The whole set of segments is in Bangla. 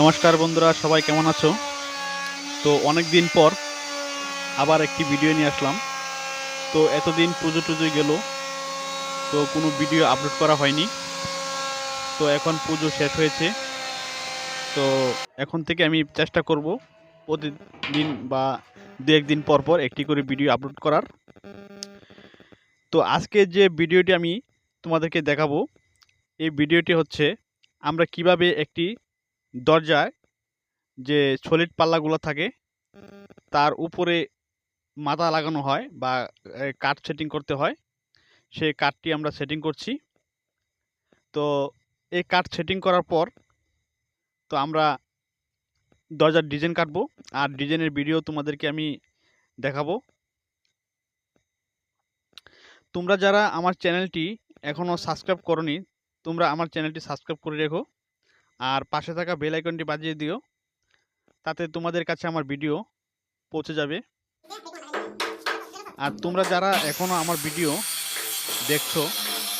নমস্কার বন্ধুরা, সবাই কেমন আছো? তো অনেক দিন পর আবার একটি ভিডিও নিয়ে আসলাম। তো এতদিন পুজো টুজো গেল, তো কোনো ভিডিও আপলোড করা হয়নি। তো এখন পুজো শেষ হয়েছে। তো এখন থেকে আমি চেষ্টা করব প্রতিদিন বা দু একদিন পর পর একটি করে ভিডিও আপলোড করার। তো আজকে যে ভিডিওটি আমি তোমাদেরকে দেখাবো, এই ভিডিওটি হচ্ছে আমরা কীভাবে একটি দরজায় যে সলিড পাল্লাগুলো থাকে, তার উপরে মাথা লাগানো হয় বা কাঠ সেটিং করতে হয়। সেই কাঠটি আমরা সেটিং করছি। তো এই কাঠ সেটিং করার পর, তো আমরা দরজার ডিজাইন কাটবো। আর ডিজাইনের ভিডিও তোমাদেরকে আমি দেখাবো। তোমরা যারা আমার চ্যানেলটি এখনও সাবস্ক্রাইব করনি, তোমরা আমার চ্যানেলটি সাবস্ক্রাইব করে রেখো। আর পাশে থাকা বেল আইকনটি বাজিয়ে দিও। তাতে তোমাদের কাছে আমার ভিডিও পৌঁছে যাবে। আর তোমরা যারা এখনও আমার ভিডিও দেখছ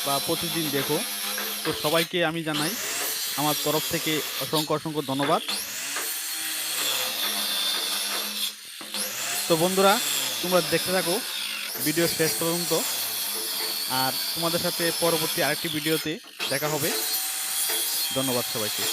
বা প্রতিদিন দেখো, তো সবাইকে আমি জানাই আমার তরফ থেকে অসংখ্য অসংখ্য ধন্যবাদ। তো বন্ধুরা, তোমরা দেখতে থাকো ভিডিও শেষ পর্যন্ত। আর তোমাদের সাথে পরবর্তী আরেকটি ভিডিওতে দেখা হবে। ধন্যবাদ সবাইকে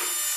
you